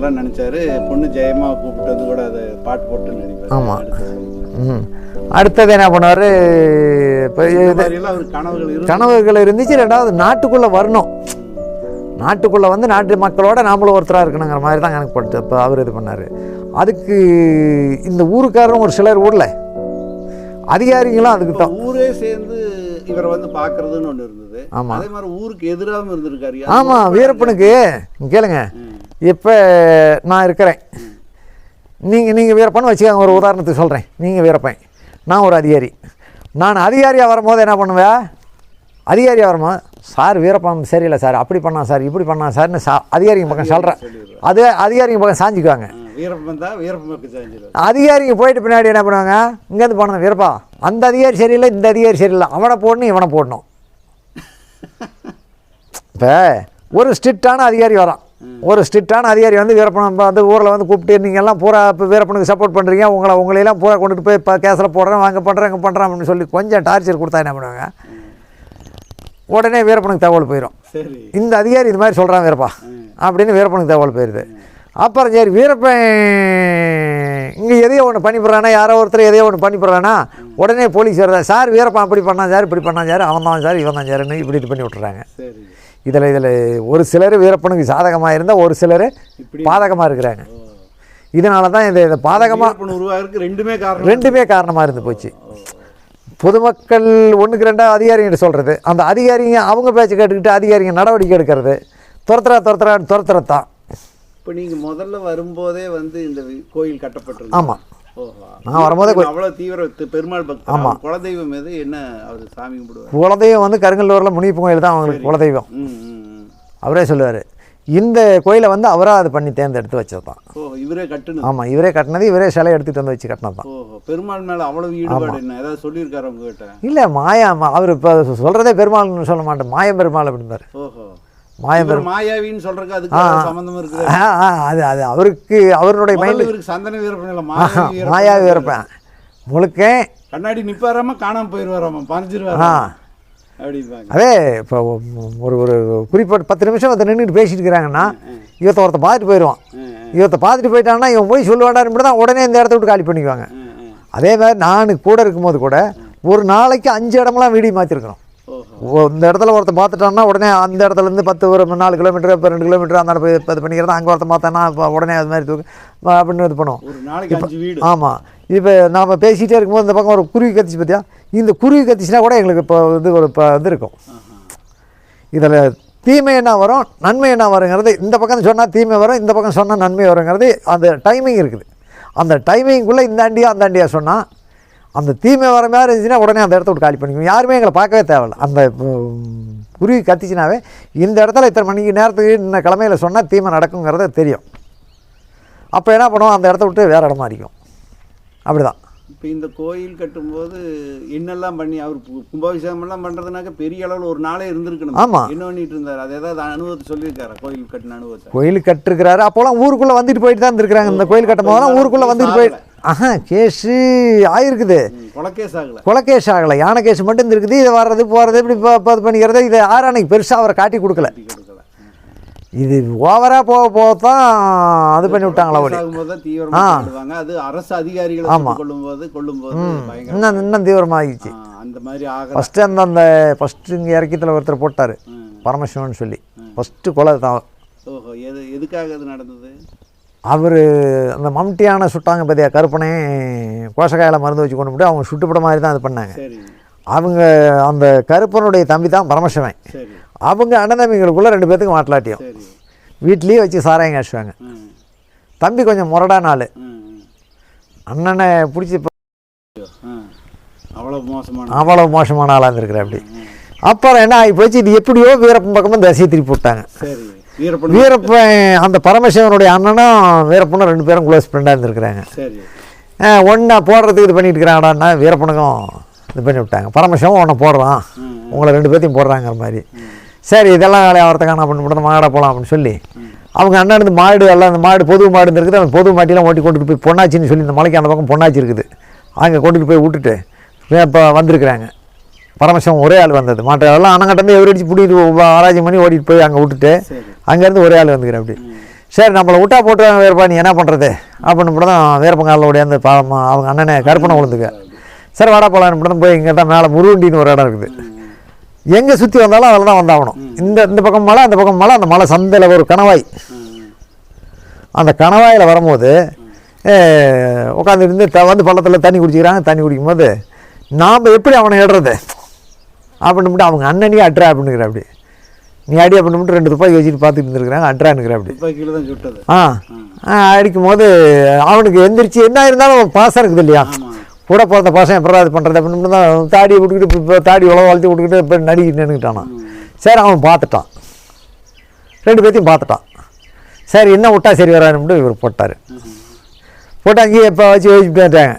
பண்ணணும்லாம் நினைச்சாரு. பொண்ணு ஜெயமா கூப்பிட்டு வந்து கூட அதை பாட்டு போட்டு நடிப்பாரு. ஆமா. அடுத்தது. ம் அடுத்தது என்ன பண்ணார் இப்போ கனவுகள் இருந்து கனவுகள் இருந்துச்சு. ரெண்டாவது நாட்டுக்குள்ளே வரணும். நாட்டுக்குள்ளே வந்து நாட்டு மக்களோட நாமளும் ஒருத்தராக இருக்கணுங்கிற மாதிரி தான் எனக்கு படுத்து இப்போ அவர் இது பண்ணார். அதுக்கு இந்த ஊருக்காரரும் ஒரு சிலர் ஊரில். அதிகாரிகளும் அதுக்கு தான். ஊரே சேர்ந்து இவரை வந்து பாக்குறதுன்னு ஒண்ணு இருந்தது. ஆமா. அதே மாதிரி ஊருக்கு எதிராகவும் இருந்திருக்காரு. ஆமாம் வீரப்பனுக்கு. கேளுங்க. இப்போ நான் இருக்கிறேன். நீங்கள் நீங்கள் வீரப்பன் வச்சுக்கோங்க ஒரு உதாரணத்துக்கு சொல்கிறேன் நீங்கள் வீரப்பன். நான் ஒரு அதிகாரி. நான் அதிகாரியாக வரும்போது என்ன பண்ணுவேன் அதிகாரியாக வரும்போது சார் வீரப்பன் சரியில்லை சார். அப்படி பண்ணா சார். இப்படி பண்ணா சார்னு சா அதிகாரிங்க பக்கம் சொல்கிறேன் அது அதிகாரிங்க பக்கம் சாஞ்சிக்குவாங்க. அதிகாரிங்க போயிட்டு பின்னாடி என்ன பண்ணுவாங்க? இங்கேருந்து போனது வீரப்பா அந்த அதிகாரி சரியில்லை இந்த அதிகாரி சரியில்லை. அவனை போடணும் இவனை போடணும். இப்போ ஒரு ஸ்ட்ரிக்டான அதிகாரி வரான். ஒரு ஸ்ட்ரிக்டான அதிகாரி வந்து வீரப்பனம் இப்ப வந்து ஊரில் வந்து கூப்பிட்டு நீங்கள் எல்லாம் பூரா இப்போ வீரப்பனுக்கு சப்போர்ட் பண்ணுறீங்க உங்களை உங்களையெல்லாம் பூரா கொண்டுட்டு போய் இப்போ கேஸில் போடுறேன் வாங்க பண்ணுறேன் இங்கே பண்ணுறேன் அப்படின்னு சொல்லி கொஞ்சம் டார்ச்சர் கொடுத்தா என்ன பண்ணுவாங்க? உடனே வீரப்பனுக்கு தகவல் போயிடும் இந்த அதிகாரி இது மாதிரி சொல்கிறான் வீரப்பா. அப்படின்னு வீரப்பனுக்கு தகவல் போயிடுது அப்புறம் சரி வீரப்பன் இங்கே எதையோ ஒன்று பண்ணிப்படுறானா யாரோ ஒருத்தர் எதையோ ஒன்று பண்ணிப்படுறானா உடனே போலீஸ் வருதா சார் வீரப்பன் அப்படி பண்ணான் சார் இப்படி பண்ணான் சார் அவன் தான் சார் இவன் தான் சார்னு இப்படி இது பண்ணி விட்டுறாங்க. இதில் இதில் ஒரு சிலர் வீரப்பனுக்கு சாதகமாக இருந்தால் ஒரு சிலர் பாதகமாக இருக்கிறாங்க. இதனால தான் இந்த இந்த பாதகமாக உருவாகிறதுக்கு ரெண்டுமே காரணம். ரெண்டுமே காரணமாக இருந்து போச்சு. பொதுமக்கள் ஒன்றுக்கு ரெண்டாக அதிகாரிகிட்ட சொல்கிறது அந்த அதிகாரிங்க அவங்க பேச்சு கேட்டுக்கிட்டு அதிகாரிங்க நடவடிக்கை எடுக்கிறது. துரத்துறா துரத்துறா துரத்துறத்தான் இப்போ நீங்க முதல்ல வரும்போதே வந்து இந்த கோயில் கட்டப்பட்டிருக்கு ஆமாம் நான் வரும்போதே அவ்வளவு தீவிர பெருமாள் பக்தர் ஆமா. அவர் குலதெய்வம் எது என்ன அவர் சாமி கும்பிடுவார்? குலதெய்வம் வந்து கருங்கல்லூரில் முனிப்பு கோயில் தான் அவங்களுக்கு குலதெய்வம். அவரே சொல்லுவார் இந்த கோயிலை வந்து அவராக அது பண்ணி தேர்ந்தெடுத்து வச்சது தான் ஓ இவரே கட்டுனது? ஆமாம் இவரே கட்டினது இவரே சிலை எடுத்துகிட்டு வந்து வச்சு கட்டினது தான் பெருமாள் மேல அவ்வளவு ஈடுபாடு என்ன? ஏதாவது சொல்லியிருக்காரு உங்ககிட்ட? இல்லை மாயா அவர் இப்போ சொல்கிறதே பெருமாள்னு சொல்ல மாட்டேன். மாயம் பெருமாள் அப்படிம்பார். ஓஹோ. மாயம் மாயாவின்னு சொல்றதுக்கு அதுக்கு சம்பந்தம் இருக்குது. அது அது அவருக்கு அவருடைய மைண்ட் சந்தன வீரப்பன் மாயாவி வீரப்பன். முழுக்க கண்ணாடி நிப்பாராம காணாம போயிருவாராம பறிஞ்சிருவாரு. அதே இப்போ ஒரு ஒரு குறிப்பிட்ட பத்து நிமிஷம் ஒருத்தர் நின்றுட்டு பேசிட்டு இருக்கிறாங்கன்னா இவத்த ஒருத்த பார்த்துட்டு போயிடுவான் இவத்த பார்த்துட்டு போயிட்டான்னா இவன் போய் சொல்லுவாடான்னு தான் உடனே இந்த இடத்த விட்டு காலி பண்ணிக்குவாங்க. அதே மாதிரி நான் கூட இருக்கும்போது கூட ஒரு நாளைக்கு அஞ்சு இடமெல்லாம் வீடியோ மாற்றிருக்கிறோம் இந்த இடத்துல ஒருத்தன் பார்த்துட்டான்னா உடனே அந்த இடத்துல இருந்து பத்து ஒரு நாலு கிலோமீட்டர் இப்போ ரெண்டு கிலோமீட்டர் அந்த போய் இது பண்ணிக்கிறதா. அங்கே ஒருத்தன் பார்த்தானா இப்போ உடனே அது மாதிரி தூக்கு அப்படின்னு இது பண்ணுவோம். ஆமாம் இப்போ நாம் பேசிகிட்டே இருக்கும்போது இந்த பக்கம் ஒரு குருவி கத்திச்சு பார்த்தியா இந்த குருவி கத்திச்சுனா கூட எங்களுக்கு இப்போ இது ஒரு இப்போ இது இருக்கும். இதில் தீமை என்ன வரும்? நன்மை என்ன வருங்கிறது இந்த பக்கம் சொன்னால் தீமை வரும் இந்த பக்கம் சொன்னால் நன்மை வருங்கிறது அந்த டைமிங் இருக்குது. அந்த டைமிங்குள்ளே இந்த அண்டியா அந்த அண்டியா சொன்னால் அந்த தீமை வர மாதிரி இருந்துச்சுன்னா உடனே அந்த இடத்த விட்டு காலி பண்ணிக்கணும். யாருமே எங்களை பார்க்கவே தேவையில்ல. அந்த குருவி கத்திச்சினாவே இந்த இடத்துல இத்தனை மணிக்கு நேரத்துக்கு இன்ன கிழமையில் சொன்னால் தீமை நடக்குங்கிறது தெரியும். அப்போ என்ன பண்ணுவோம்? அந்த இடத்த விட்டு வேறு இடமா அடிக்கும் அப்படி தான் இப்போ இந்த கோயில் கட்டும்போது என்னெல்லாம் பண்ணி அவர் கு- கும்பாபிஷேகம் எல்லாம் பண்றதுனாக்க பெரிய அளவில் ஒரு நாளே இருந்திருக்கணும். ஆமா. என்ன பண்ணிட்டு இருந்தார்? அது ஏதாவது அனுபவத்தை சொல்லியிருக்காரா? கோயில் கட்டின அனுபவத்தை? கோயில் கட்டிருக்கிறாரு. அப்போலாம் ஊருக்குள்ளே வந்துட்டு போயிட்டு தான் இருந்திருக்கிறாங்க. இந்த கோயில் கட்டும் போதெல்லாம் ஊருக்குள்ளே வந்துட்டு போய் ஆஹா கேஸு ஆயிருக்குது. ம், கொலக்கேஸ் ஆகல கொலகேஸ் ஆகலை யானை கேஸ் மட்டும் இருந்திருக்குது. இது வர்றது போகிறது இப்படி இப்போ இது பண்ணிக்கிறது. இது ஆரானைக்கு பெருசாக அவரை கட்டி கொடுக்கல. இது ஓவராக போக போக தான் அது பண்ணி விட்டாங்களா அது அரசு அதிகாரிகளை சுட்டுக் கொள்ளும்போது கொள்ளும்போது பயங்கர இன்னும் இன்னும் தீவிரமாகிடுச்சு. அந்த மாதிரி ஆகல. ஃபஸ்ட்டு அந்த அந்த ஃபஸ்ட்டு இங்கே இறக்கியத்தில் ஒருத்தர் போட்டார். பரமசிவன் சொல்லி. ஃபஸ்ட்டு கொலை தான். ஓஹோ எது எதுக்காக அது நடந்தது? அவர் அந்த மம்டியான சுட்டாங்க பார்த்தியா கருப்பனே கோசக்காயில் மருந்து வச்சு கொண்டு போட்டு அவங்க சுட்டுப்பட மாதிரி தான் இது பண்ணாங்க. அவங்க அந்த கருப்பனுடைய தம்பி தான் பரமசிவன். அவங்க அண்ணன் தம்பிங்களுக்குள்ளே ரெண்டு பேத்துக்கும் மாட்டலாட்டியும். வீட்லேயே வச்சு சாராயம் காய்ச்சுவாங்க. தம்பி கொஞ்சம் முரடான ஆள் ம் ம். அண்ணனை பிடிச்சி ஆ. அவ்வளவு மோசமான அவ்வளோ மோசமான ஆளாக இருந்திருக்கிற அப்படி. அப்புறம் என்ன ஆகி போச்சு? இது எப்படியோ வீரப்பன் பக்கமும் தசையை திருப்பி விட்டாங்க. வீரப்பன் அந்த பரமசிவனுடைய அண்ணனும் வீரப்பனும் ரெண்டு பேரும் க்ளோஸ் ஃப்ரெண்டாக இருந்திருக்கிறாங்க. ஒன்றா போடுறதுக்கு இது பண்ணிட்டு இருக்கிறாங்கடான்னா வீரப்பனுக்கும் இது பண்ணி விட்டாங்க. பரமசிவம் ஒன்று போடுறான். உங்களை ரெண்டு பேர்த்தையும் போடுறாங்கிற மாதிரி. சரி இதெல்லாம் வேலையை ஆகிறதுக்கான பண்ணி மட்டும் மாடா போகலாம் அப்படின்னு சொல்லி அவங்க அண்ணன் இந்த மாடு எல்லாம் இந்த மாடு பொது மாடு இருக்குது அந்த பொது மாட்டிலாம் ஓட்டி கொண்டுட்டு போய் பொன்னாச்சின்னு சொல்லி இந்த மலைக்கு அந்த பக்கம் பொன்னாச்சி இருக்குது. அங்கே கொண்டுட்டு போய் விட்டுட்டு இப்போ வந்திருக்கிறாங்க. பரமசிவம் ஒரே ஆள் வந்தது. மாட்டை எல்லாம் அண்ணங்கிட்ட எவரடிச்சு பிடிக்கிட்டு ஆராய்ச்சி பண்ணி ஓடிட்டு போய் அங்கே விட்டுட்டு அங்கேருந்து ஒரே ஆள் வந்துக்கிறேன் அப்படி. சரி நம்மளை விட்டா போட்டு வீரப்பா நீ என்ன பண்ணுறது அப்படின்னு கூட தான் வீரப்பங்காலில் ஓடியாந்து பாவம் அவங்க அண்ணனை கருப்பனை விழுந்துக்க சரி வாடா போலான்னு போய் இங்கே தான் மேலே முருகண்டின்னு ஒரு இடம் இருக்குது. எங்கே சுற்றி வந்தாலும் அதில் தான் வந்தாகணும். இந்த இந்த பக்கம் மலை அந்த பக்கம் மலை அந்த மலை சந்தையில் ஒரு கணவாய். அந்த கணவாயில் வரும்போது உட்காந்துருந்து த வந்து பள்ளத்தில் தண்ணி குடிச்சிக்கிறாங்க. தண்ணி குடிக்கும்போது நாம் எப்படி அவனை இடுறது அப்படின்னு அவங்க அண்ணனையே அட்ரா அப்படிங்கிற அப்படி. நீ அடி அப்படின்னு ரெண்டு துப்பாக்கி வச்சுட்டு பார்த்துட்டு இருந்துருக்குறாங்க அட்ரானுங்கிற அப்படி. ஆ. அடிக்கும் போது அவனுக்கு எந்திரிச்சு என்ன இருந்தாலும் பாசம் இருக்குது இல்லையா? கூட பிறந்த பாசம் எப்படா இது பண்ணுறது அப்படின்னு தான் தாடியை விட்டுக்கிட்டு இப்போ தாடி உழவு வளர்த்து விட்டுக்கிட்டு இப்போ நடிக்கிட்டு நின்றுக்கிட்டானா சரி அவன் பார்த்துட்டான். ரெண்டு பேர்த்தையும் பார்த்துட்டான். சரி என்ன விட்டா சரி வரான்னு இவர் போட்டார். போட்டு அங்கேயே இப்போ வச்சு வச்சு போயிட்டாங்க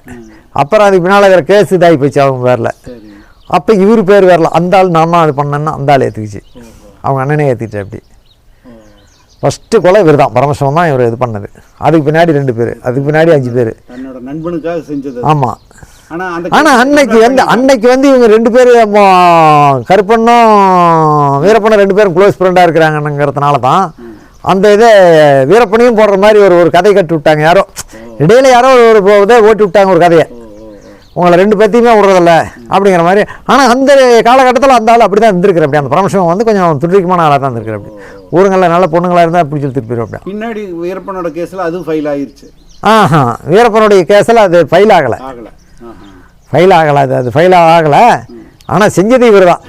அப்புறம் அதுக்கு பின்னால் வேறு கேஸ் இதாகி போச்சு அவங்க பேரில். அப்போ இவர் பேர் வரல. அந்த ஆள் நான் தான் அது பண்ணேன்னா அந்த ஆள் ஏற்றுக்குச்சு அவங்க அண்ணனே ஏற்றிட்டு அப்படி. ஃபஸ்ட்டு கொலை இவர் தான் பரமசிவம் தான் இவர் இது பண்ணது. அதுக்கு பின்னாடி ரெண்டு பேர். அதுக்கு பின்னாடி அஞ்சு பேர். நண்பனுக்காக செஞ்சது ஆமாம் ஆனால் அன்னைக்கு வந்து அன்னைக்கு வந்து இவங்க ரெண்டு பேர் கருப்பண்ணும் வீரப்பனும் ரெண்டு பேரும் க்ளோஸ் ஃப்ரெண்டாக இருக்கிறாங்கங்கிறதுனால தான் அந்த இதை வீரப்பனையும் போடுற மாதிரி ஒரு ஒரு கதை கட்டி விட்டாங்க. யாரோ இடையில யாரோ ஒரு இதை ஓட்டி விட்டாங்க ஒரு கதையை. உங்களை ரெண்டு பேர்த்தையுமே விடுறதில்ல அப்படிங்கிற மாதிரி. ஆனால் அந்த காலகட்டத்தில் அந்த ஆள் அப்படி தான் இருந்திருக்கிற அப்படி அந்த பரமசிவம் வந்து கொஞ்சம் துடிக்கமான ஆளாக தான் இருந்திருக்கிற அப்படி. ஊருங்களில் நல்ல பொண்ணுங்களாக இருந்தால் அப்படி சொல்லி திருப்பி அப்படி. பின்னாடி வீரப்பனோட கேஸ்ல அதுவும் ஃபைல் ஆயிருச்சு. ஆஹா வீரப்பனுடைய கேஸில் அது ஃபைல் ஆகலை. ஃபைல் ஆகலை அது அது ஃபைல் ஆகலை. ஆனால் செஞ்சது இவர் தான்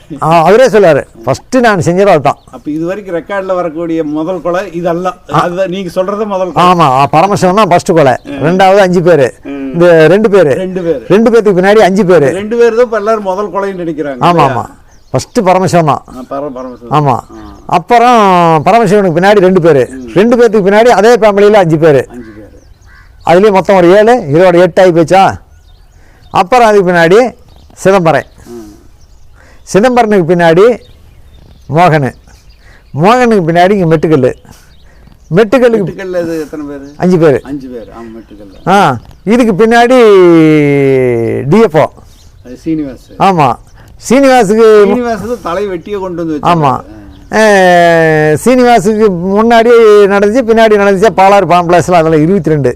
அவரே சொல்லுவார் ஃபஸ்ட்டு நான் செஞ்சது அதுதான். அப்ப இது வரைக்கும் ரெக்கார்ட்ல வரக்கூடிய முதல் கொலை இதெல்லாம் அதுதான் நீங்க சொல்றது முதல் ஆமாம் பரமசிவம் தான் ஃபஸ்ட்டு கொலை. ரெண்டாவது அஞ்சு பேர். இந்த ரெண்டு பேர். ரெண்டு பேர். ரெண்டு பேர்த்துக்கு பின்னாடி அஞ்சு பேர். ரெண்டு பேர் தான் இப்ப எல்லாரும் முதல் கொலைன்னு நினைக்கிறாங்க ஆமாம் ஆமாம் ஃபஸ்ட்டு பரமசிவம் தான். ஆமாம் அப்புறம் பரமசிவனுக்கு பின்னாடி ரெண்டு பேர். ரெண்டு பேர்த்துக்கு பின்னாடி அதே ஃபேமிலியில் அஞ்சு பேர். அஞ்சு பேர். அதுலேயும் மொத்தம் ஒரு ஏழு இதோட எட்டு ஆகி போச்சா? அப்புறம் அதுக்கு பின்னாடி சிதம்பரம். சிதம்பரனுக்கு பின்னாடி மோகனு. மோகனுக்கு பின்னாடி இங்கே மெட்டுக்கல் மெட்டுக்கல்லுக்கு எத்தனை பேர்? அஞ்சு பேர். அஞ்சு பேர். ஆ இதுக்கு பின்னாடி டிஎஃப்ஓ சீனிவாஸ் ஆமாம் சீனிவாஸுக்கு சீனிவாஸ் தலை வெட்டியே கொண்டு வந்து. ஆமாம் சீனிவாஸுக்கு முன்னாடி நடந்துச்சு பின்னாடி நடந்துச்சு பாலாறு பாம்பிளாஸில் அதில் இருபத்தி ரெண்டு.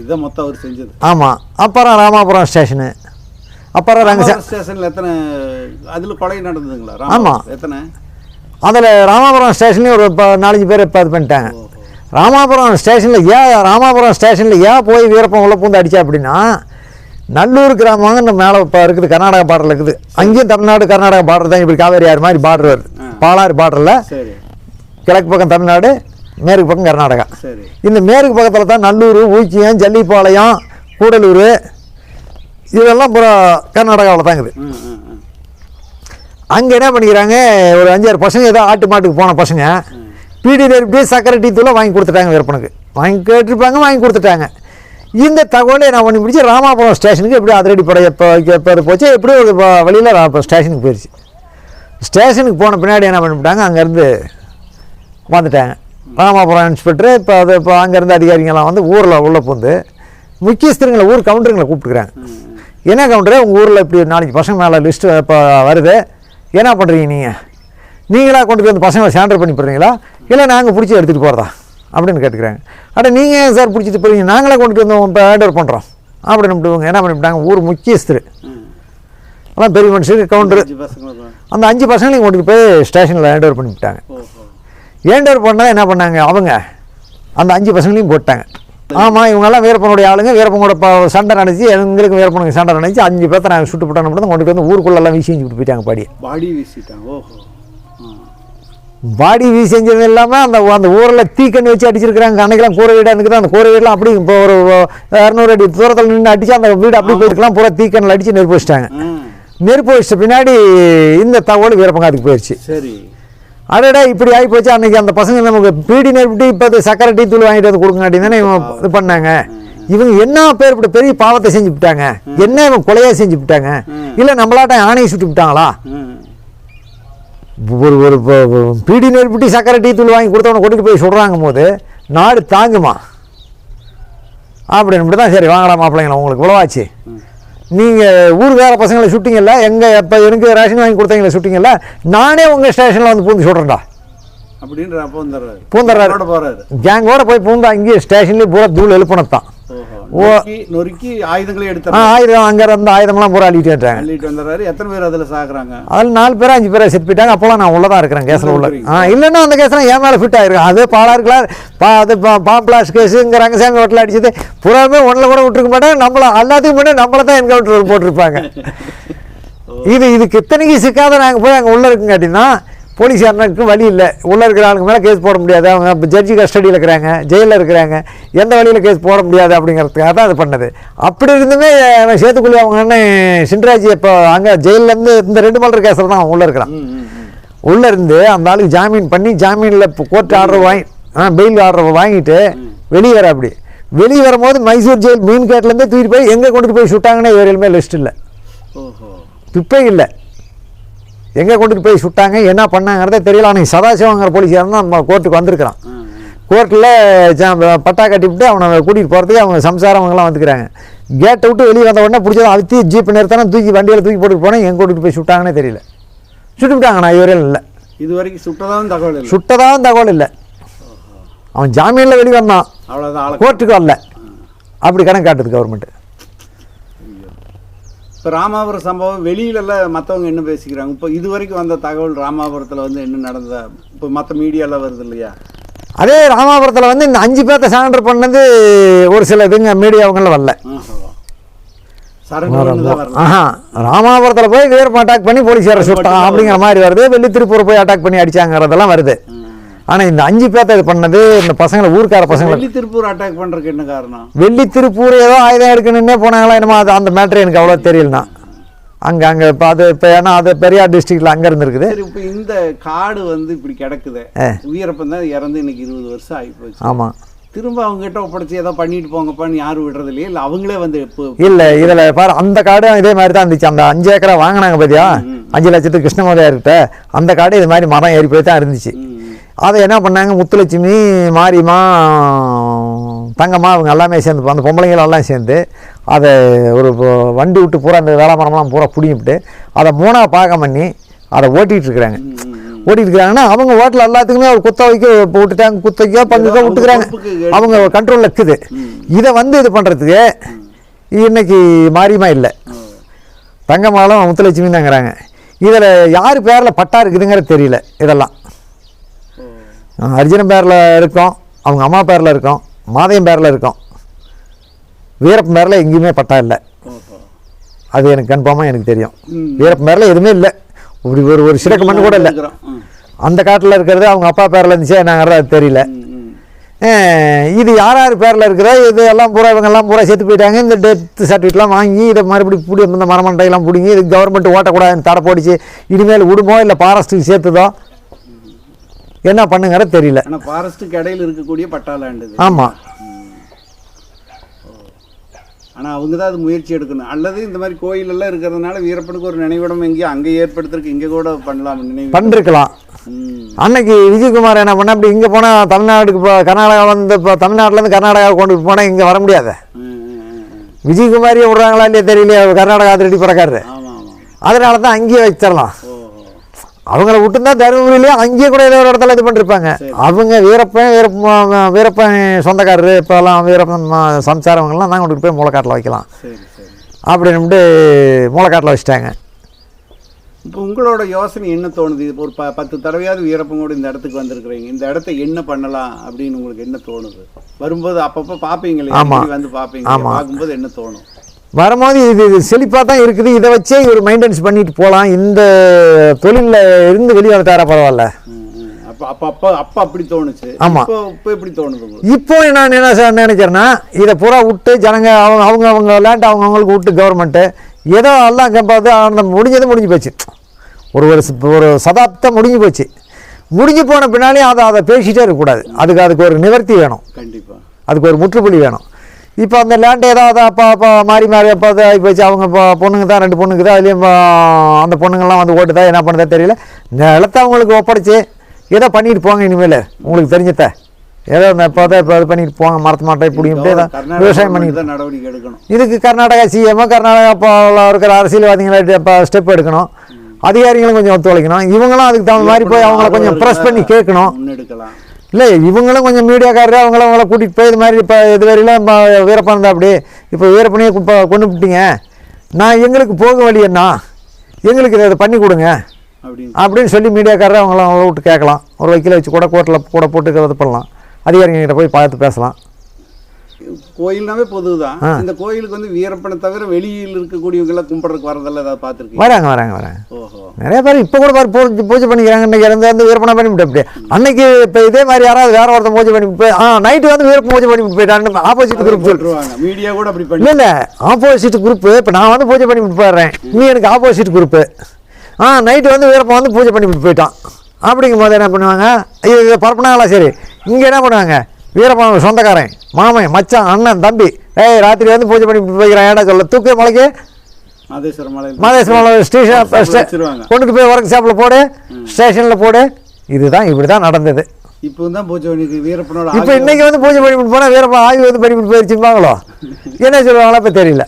இதுதான் மொத்தம் அவர் செஞ்சது. ஆமாம் அப்புறம் ராமாபுரம் ஸ்டேஷனு. அப்புறம் ராமநாதபுரம் ஸ்டேஷன்ல எத்தனை அதுல கொலை நடந்ததுங்களா? ஆமா. ராமநாதபுரம் எத்தனை? அதில் ராமாபுரம் ஸ்டேஷன்லேயும் ஒரு ப- நாலஞ்சு பேர் இப்போ இது பண்ணிட்டாங்க. ராமாபுரம் ஸ்டேஷனில் ஏன் ராமாபுரம் ஸ்டேஷனில் ஏன் போய் வீரப்பன் உள்ள பூந்து அடிச்சா அப்படின்னா நல்லூர் இந்த மேலே இப்போ இருக்குது கர்நாடகா பார்டரில் இருக்குது. அங்கேயும் தமிழ்நாடு கர்நாடகா பார்டர் தான் இப்படி காவேரி ஆறு மாதிரி பார்டர் வருது. பாலாறு பார்டரில் கிழக்கு பக்கம் தமிழ்நாடு மேற்கு பக்கம் கர்நாடகா. சரி. இந்த மேற்கு பக்கத்தில் தான் நல்லூர் ஊக்கியம் ஜல்லிப்பாளையம் கூடலூர் இதெல்லாம் பூரா கர்நாடகாவில் தான் இருக்குது அங்கே என்ன பண்ணிக்கிறாங்க ஒரு அஞ்சாறு பசங்க ஏதோ ஆட்டு மாட்டுக்கு போன பசங்க பீடி நெருப்பி சக்கரை டீ தூளை வாங்கி கொடுத்துட்டாங்க விற்பனுக்கு. வாங்கி கேட்டிருப்பாங்க வாங்கி கொடுத்துட்டாங்க. இந்த தகவலை நான் பண்ணி பிடிச்சி ராமாபுரம் ஸ்டேஷனுக்கு எப்படி அதிரடி படை எப்போ போச்சு எப்படி ஒரு வழியில் ராம ஸ்டேஷனுக்கு போயிடுச்சு ஸ்டேஷனுக்கு போன பின்னாடி என்ன பண்ணிவிட்டாங்க அங்கேருந்து வந்துட்டாங்க. ராமாபுரம் இன்ஸ்பெக்டர். இப்போ அது இப்போ அங்கேருந்து அதிகாரிங்கெல்லாம் வந்து ஊரில் உள்ள பூந்து முக்கியஸ்தருங்களை ஊர் கவுண்டருங்களை கூப்பிட்டுக்கிறாங்க. என்ன கவுண்டரே உங்கள் ஊரில் இப்படி நாலஞ்சு பசங்க மேலே லிஸ்ட்டு இப்போ வருது. என்ன பண்ணுறீங்க நீங்கள் நீங்களா கொண்டு போய் அந்த பசங்களை சாண்டர் பண்ணி போடுறீங்களா? இல்லை நாங்கள் பிடிச்சி எடுத்துகிட்டு போகிறதா அப்படின்னு கேட்டுக்கிறாங்க. அட நீங்கள் ஏன் சார் பிடிச்சிட்டு போகிறீங்க நாங்களே கொண்டு வந்து இப்போ ஹேண்டர் பண்ணுறோம் அப்படின்னு இவங்க என்ன பண்ணிவிட்டாங்க? ஊர் முக்கியஸ்தர். அதான் பெரிய மனுஷருக்கு கவுண்டர். அந்த அஞ்சு பசங்களையும் கொண்டு போய் ஸ்டேஷனில் ஓவர் பண்ணிவிட்டாங்க. ஓவர் பண்ணால் என்ன பண்ணாங்க? அவங்க அந்த அஞ்சு பசங்களையும் போட்டாங்க. ஆமாம் இவங்கெல்லாம் வீரப்பனுடைய ஆளுங்க. வீரப்பனோட சண்டை நடந்துச்சு. எங்களுக்கு வீரப்பனுக்கு சண்டை நடந்துச்சு. அஞ்சு பேர்த்த நாங்கள் சுட்டு போட்டோம் மட்டும் கொண்டு வந்து ஊருக்குள்ளெல்லாம் வீசி செஞ்சு போயிட்டாங்க பாடி பாடி வீசிட்டாங்க. பாடி வீசி செஞ்சது இல்லாமல் அந்த அந்த ஊரில் தீக்கண்ணி வச்சு அடிச்சிருக்கிறாங்க. அன்னைக்கெல்லாம் கூரை வீடாக இருக்குது அந்த கூரை வீடெலாம் அப்படி இப்போ ஒரு இரநூறு அடி தூரத்தில் நின்று அடிச்சு அந்த வீடு அப்படி போயிருக்கலாம். பூரா தீக்கண்ணில் அடித்து நெருப்பு வச்சிட்டாங்க. நெருப்பு வச்ச பின்னாடி இந்த தகவல் வீரப்பங்காத்துக்கு போயிடுச்சு சரி. அடடா இப்படி ஆகி போச்சு. அன்னைக்கு அந்த பசங்க நமக்கு பீடி நெருப்பிட்டு இப்போ சக்கரை டீ தூள் வாங்கிட்டு வந்து கொடுங்க தானே இவன் இது பண்ணாங்க. இவங்க என்ன பேர் இப்படி பெரிய பாவத்தை செஞ்சு விட்டாங்க? என்ன இவன் கொலையா செஞ்சு விட்டாங்க? இல்லை நம்மளாட்ட ஆணையை சுட்டு விட்டாங்களா? ஒரு ஒரு பீடி நெருப்பிட்டு சக்கரை டீ தூள் வாங்கி கொடுத்தவனை கொண்டுட்டு போய் சொல்கிறாங்க போது நாடு தாங்குமா? அப்படின்னு தான் சரி வாங்கடா மாப்பிள்ளைங்களா உங்களுக்கு இவ்வளவாச்சு. நீங்கள் ஊர் வேற பசங்களை சுட்டிங்கல்ல எங்கே எப்போ எனக்கு ரேஷன் வாங்கி கொடுத்தீங்களா சுட்டிங்கல்ல நானே உங்கள் ஸ்டேஷனில் வந்து பூந்து சொல்கிறேன்டா அப்படின்ற பூந்துடுறாரு. போறாரு. கேங்கோட போய் பூந்து அங்கேயே ஸ்டேஷன்லேயே பூரா தூள் எழுப்பினது தான் ஓஹோ நொறுக்கி ஆயுதங்களை ஆ எடுத்து ஆயுதம் அங்கே இருந்த ஆயுதம்லாம் பூரா அள்ளிட்டு வந்துட்டாங்க அள்ளிட்டு வந்துடுறாரு. எத்தனை பேர் அதுல சாகுறாங்க? அதில் நாலு பேர் அஞ்சு பேரை செத்து போயிட்டாங்க அப்போலாம் நான் உள்ளே தான் இருக்கிறேன் கேஸில் உள்ள. ஆ இல்லைன்னா அந்த கேஸ்லாம் என் மேலே ஃபிட் ஆகிருக்கும் அது பாலா இருக்கலாம் பா அது பாம்பிளாஸ் கேஸுங்க ரங்கசாமி ஹோட்டலில் அடிச்சது. புறாமே ஒன்றில் கூட விட்டுருக்க மாட்டாங்க. நம்மள எல்லாத்துக்கும் முன்னாடி நம்மளை தான் என்கவுண்டர் போட்டிருப்பாங்க. இது இதுக்கு இத்தனைக்கு சிக்காத நாங்கள் போய் அங்கே உள்ளே இருக்குங்காட்டினா போலீஸ் யாருனாக்கு வழி இல்லை. உள்ளே இருக்கிற ஆளுங்க மேலே கேஸ் போட முடியாது. அவங்க ஜட்ஜி கஸ்டடியில் இருக்கிறாங்க ஜெயிலில் இருக்கிறாங்க. எந்த வழியில் கேஸ் போட முடியாது அப்படிங்கிறதுக்காக தான் அது பண்ணது. அப்படி இருந்துமே சேத்துக்குள்ளி அவங்க அண்ணன் சின்ராஜ் இப்போ அங்கே ஜெயிலேருந்து இந்த ரெண்டு மலர் கேஸில் தான் உள்ளே இருக்கிறான். உள்ளே இருந்து அந்த ஆளுக்கு ஜாமீன் பண்ணி ஜாமீனில் கோர்ட் ஆர்டர் வாங்கி ஆ பெயில் ஆர்டர் வாங்கிட்டு வெளியே வர அப்படி. வெளியே வரும்போது மைசூர் ஜெயில் மீன் கேட்லேருந்தே தூக்கிட்டு போய் எங்கே கொண்டுட்டு போய் சுட்டாங்கன்னு இவரையிலுமே லிஸ்ட் இல்லை. துப்பே இல்லை. எங்கே கொண்டுட்டு போய் சுட்டாங்க என்ன பண்ணாங்கிறதே தெரியல. ஆனால் சதாசிவங்கிற போலீஸாக தான் நம்ம கோர்ட்டுக்கு வந்திருக்கிறான். கோர்ட்டில் பட்டா கட்டிவிட்டு அவனை கூட்டிகிட்டு போகிறதுக்கு அவங்க சம்சாரம் அவங்களாம் வந்துக்கிறாங்க. கேட்டை விட்டு வெளியே வந்த உடனே பிடிச்சதும் அழுத்தி ஜீப் நிறுத்தானே தூக்கி வண்டியில் தூக்கி போட்டுட்டு போனேன். எங்கே கூட்டிகிட்டு போய் சுட்டாங்கன்னே தெரியல. சுட்டுவிட்டாங்க நான் இவரே இல்லை. இது வரைக்கும் சுட்டதாவும் தகவல் இல்லை. சுட்டதாகவும் தகவல் இல்லை. அவன் ஜாமீனில் வெளியே வந்தான் கோர்ட்டுக்கு வரல. அப்படி கணக்கு காட்டுது கவர்மெண்ட் இப்போ ராமாபுரம் சம்பவம் வெளியிலலாம் மற்றவங்க என்ன பேசிக்கிறாங்க? இப்போ இது வரைக்கும் வந்த தகவல் ராமாபுரத்தில் வந்து என்ன நடந்ததா? இப்போ மற்ற மீடியாவில் வருது இல்லையா? அதே ராமாபுரத்தில் வந்து இந்த அஞ்சு பேர்த்த சரண்டர் பண்ணது ஒரு சில இதுங்க மீடியாவங்களில் வரல. ஆஹா. ராமாபுரத்தில் போய் வீரப்பன் அட்டாக் பண்ணி போலீஸாரை சுட்டான் அப்படிங்கிற மாதிரி வருது. வெள்ளி திருப்பூர் போய் அட்டாக் பண்ணி அடிச்சாங்கிறதெல்லாம் வருது. ஆனால் இந்த அஞ்சு பேர்த்த இது பண்ணது இந்த பசங்களை ஊர்க்கார பசங்களை வெள்ளி திருப்பூர் அட்டாக் பண்ணுறதுக்கு என்ன காரணம்? வெள்ளி திருப்பூர் ஏதோ ஆயுதம் எடுக்கணுன்னே போனாங்களா என்னமோ அது அந்த மேட்ரு எனக்கு அவ்வளோ தெரியலண்ணா. அங்கே அங்கே இப்போ அது இப்போ ஏன்னா அது பெரியார் டிஸ்ட்ரிக்டில் அங்கே இருந்திருக்குது. இப்போ இந்த காடு வந்து இப்படி கிடக்குது. வீரப்பன் தான் இறந்து இன்னைக்கு இருபது வருஷம் ஆகி போச்சு. ஆமாம் திரும்ப அவங்க கிட்ட ஒப்படைச்சு ஏதோ பண்ணிட்டு போங்கப்பான்னு யாரும் விடுறது இல்லையா? இல்லை அவங்களே வந்து இல்லை இதில் பாரு அந்த காடும் இதே மாதிரி தான் இருந்துச்சு. அந்த அஞ்சு ஏக்கரா வாங்கினாங்க பார்த்தியா அஞ்சு லட்சத்துக்கு கிருஷ்ணமோதையார்கிட்ட அந்த காடு இது மாதிரி மரம் ஏறி போய் தான் இருந்துச்சு. அதை என்ன பண்ணாங்க? முத்துலட்சுமி மாரியம்மா தங்கம்மா அவங்க எல்லாமே சேர்ந்து அந்த பொம்பளைங்கள் எல்லாம் சேர்ந்து அதை ஒரு வண்டி விட்டு பூரா அந்த வேளா மரம்லாம் பூரா பிடிங்கிட்டு அதை மூணாக பாகம் பண்ணி அதை. ஓட்டிட்டு இருக்கிறாங்கன்னா அவங்க ஓட்டில் எல்லாத்துக்குமே ஒரு குத்த வைக்க விட்டுட்டாங்க குத்த வைக்க பங்குக்க அவங்க விட்டுக்கிறாங்க. அவங்க கண்ட்ரோலில் இருக்குது. இதை வந்து இது பண்ணுறதுக்கு இன்னைக்கு மாரியம்மா இல்லை. தங்கம்மாலும் முத்துலட்சுமி தாங்கிறாங்க. இதில் யார் பேரில் பட்டா இருக்குதுங்கிறது தெரியல இதெல்லாம். அர்ஜுனன் பேரில் இருக்கோம் அவங்க அம்மா பேரில் இருக்கோம் மாதையன் பேரில் இருக்கோம். வீரப்பன் பேரில் எங்கேயுமே பட்டா இல்லை. அது எனக்கு கன்ஃபார்மாக எனக்கு தெரியும். வீரப்பன் பேரில் எதுவுமே இல்லை. இப்படி ஒரு ஒரு சிறக்கு மண்ணு கூட இல்லை. அந்த காட்டில் இருக்கிறது அவங்க அப்பா பேரில் இருந்துச்சு நாங்கிறது அது தெரியல. இது யார் யார் பேரில் இருக்குதோ இது எல்லாம் பூரா இவங்கெல்லாம் பூரா செத்து போயிட்டாங்க. இந்த டெத் சர்டிஃபிகேட்லாம் வாங்கி இதை மறுபடியும் பிடி இந்த மரமண்டையெல்லாம் பிடிங்கி இது கவர்மெண்ட் ஓட்டக்கூடாதுன்னு தடை போடிச்சு இனிமேல் விடுமோ இல்லை ஃபாரஸ்ட்டுக்கு சேர்த்துதோ? என்ன பண்ணுங்கிறது தெரியல. ஆனா ஃபாரஸ்ட்டுக்கு இடையில இருக்கக்கூடிய பட்டா லேண்ட் ஆமாம் ஆனா அவங்க தான் அது முயற்சி எடுக்கணும். அல்லது இந்த மாதிரி கோயில் எல்லாம் இருக்கிறதுனால வீரப்பனுக்கு ஒரு நினைவிடம் எங்கேயும் அங்கே ஏற்படுத்துறதுக்கு இங்க கூட பண்ணலாம் நினைவு. பண்ணிருக்கலாம். அன்னைக்கு விஜயகுமார் என்ன பண்ண அப்படி இங்கே போனால் தமிழ்நாட்டுக்கு இப்போ கர்நாடகா வந்து இப்போ தமிழ்நாட்டிலேருந்து கர்நாடகா கொண்டு போனால் இங்கே வர முடியாது. விஜயகுமாரியை விடுறாங்களா இல்லையா தெரியலையா கர்நாடகா அதிரடி பறக்காரு அதனால தான் அங்கேயே வச்சிடலாம். அவங்கள விட்டுருந்தா தருமபுரியிலேயே அங்கேயே கூட ஏதோ ஒரு இடத்துல இது பண்ணிருப்பாங்க. அவங்க வீரப்பன் வீரப்பன் வீரப்பன் சொந்தக்காரரு இப்போல்லாம் வீரப்பன் சம்சாரவங்கெல்லாம் நாங்கள் கொண்டு போய் மூளைக்காட்டில் வைக்கலாம். அப்படின்னுட்டு மூளைக்காட்டில் வச்சுட்டாங்க. இப்போ உங்களோட யோசனை என்ன தோணுது? இப்போ ஒரு ப பத்து தடவையாவது வீரப்பன் கூட இந்த இடத்துக்கு வந்திருக்கிறீங்க. இந்த இடத்த என்ன பண்ணலாம் அப்படின்னு உங்களுக்கு என்ன தோணுது? வரும்போது அப்பப்போ பார்ப்பீங்களே வந்து பார்ப்பீங்க. பார்க்கும்போது என்ன தோணும்? வரும்போது இது இது செழிப்பாக தான் இருக்குது. இதை வச்சே இவர் மெயின்டெனன்ஸ் பண்ணிட்டு போகலாம் இந்த தொழிலில் இருந்து வெளியே வந்துட்டாரா பரவாயில்ல. இப்போ நான் என்ன சார் நினைக்கிறேன்னா இதை பூரா விட்டு ஜனங்க அவங்க அவங்க அவங்க லேண்ட் அவங்க அவங்களுக்கு விட்டு கவர்மெண்ட்டு ஏதோ எல்லாம் பார்த்து அந்த முடிஞ்சது முடிஞ்சு போச்சு. ஒரு ஒரு ஒரு சதாப்தம் முடிஞ்சு போச்சு. முடிஞ்சு போன பின்னாலே அதை அதை பேசிகிட்டே இருக்கக்கூடாது. அதுக்கு அதுக்கு ஒரு நிவர்த்தி வேணும். கண்டிப்பா. அதுக்கு ஒரு முற்றுப்புள்ளி வேணும். இப்போ அந்த லேண்ட் ஏதாவது அப்போ அப்போ மாறி மாறி அப்போ போச்சு. அவங்க இப்போ பொண்ணுங்க தான் ரெண்டு பொண்ணுங்க தான். அதுலேயும் அந்த பொண்ணுங்கள்லாம் வந்து ஓட்டுதா? என்ன பண்ணுதா தெரியல. நிலத்தை அவங்களுக்கு ஒப்படைச்சு ஏதோ பண்ணிட்டு போங்க இனிமேல். உங்களுக்கு தெரிஞ்சத. ஏதோ இந்த இப்போ தான் இப்போ இது பண்ணிட்டு போங்க மரத்து மாட்டை ஏதோ கர்நாடகா விவசாயம் பண்ணிட்டு தான் நடவடிக்கை எடுக்கணும். இதுக்கு கர்நாடகா சிஎம் கர்நாடகா இப்போ இருக்கிற அரசியல்வாதிகளை இப்போ ஸ்டெப் எடுக்கணும். அதிகாரிகளும் கொஞ்சம் ஒத்துழைக்கணும். இவங்களும் அதுக்கு தகுந்த மாதிரி போய் அவங்கள கொஞ்சம் ப்ரெஸ் பண்ணி கேட்கணும். இல்லை இவங்களும் கொஞ்சம் மீடியாக்காரர் அவங்கள அவங்கள கூட்டிகிட்டு போய் இது மாதிரி இப்போ இது வரையிலும் வீரப்பன் தான் அப்படி இப்போ வீரப்பனையே இப்போ கொண்டு விட்டீங்க நான் எங்களுக்கு போக வழி என்ன? எங்களுக்கு இதை பண்ணி கொடுங்க. அப்படின்னு. சொல்லி மீடியாக்காரர் அவங்கள அவங்கள விட்டு கேட்கலாம். ஒரு வக்கீலை வச்சு கூட கோர்ட்டில் கூட போட்டு இது பண்ணலாம். அதிகாரிகிட்ட போய் பார்த்து பேசலாம். கோயில்னாவே பொதுதான் இந்த கோயிலுக்கு வந்து வீரப்பனை தவிர வெளியில் இருக்கக்கூடியவங்க எல்லாம் கும்பிட்றதுக்கு வரதெல்லாம் ஏதாவது பார்த்துருக்கீங்க? வராங்க வராங்க வராங்க. ஓஹோ. நிறைய பேர் இப்போ கூட பாரு பூஜை பூஜை பண்ணிக்கிறாங்க. இன்னைக்கு இருந்து வந்து வீரப்பனை பண்ணிவிட்டு அப்படி அன்னைக்கு இப்போ இதே மாதிரி யாராவது வேற ஒருத்தன் பூஜை பண்ணி போய் ஆ நைட்டு வந்து வீரப்பன் பூஜை பண்ணி போயிட்டான்னு ஆப்போசிட் குரூப் சொல்லு போட்டுருவாங்க மீடியா கூட அப்படி பண்ணி இல்லை ஆப்போசிட் குரூப்பு இப்போ நான் வந்து பூஜை பண்ணி போயிடுறேன். நீ எனக்கு ஆப்போசிட் குரூப்பு ஆ நைட்டு வந்து வீரப்பன் வந்து பூஜை பண்ணி விட்டு போயிட்டான். அப்படிங்கும் போது என்ன பண்ணுவாங்க? ஐயோ இதை பரப்புனாங்களா? சரி. இங்கே என்ன பண்ணுவாங்க? வீரப்பன் சொந்தக்காரன் மாமன் மச்சான் அண்ணன் தம்பி. ஏய் ராத்திரி வந்து பூஜை பண்ணி போய்க்கிறான் ஏடா சொல்ல? தூக்கு மலைக்கு? மாதேஸ்வர மலை. மாதேஸ்வரம் ஸ்டேஷன். கொண்டுட்டு போய் ஒர்க் ஷாப்பில் போடு. ஸ்டேஷனில் போடு. இதுதான் இப்படி தான் நடந்தது. இப்போ தான் பூஜை பண்ணிக்கு வீரப்பனோட இப்போ இன்னைக்கு வந்து பூஜை பண்ணிவிட்டு போனால் வீரப்பன் ஆய்வு வந்து பண்ணிவிட்டு போயிருச்சுப்பாங்களோ என்ன சொல்லுவாங்களோ இப்போ தெரியல.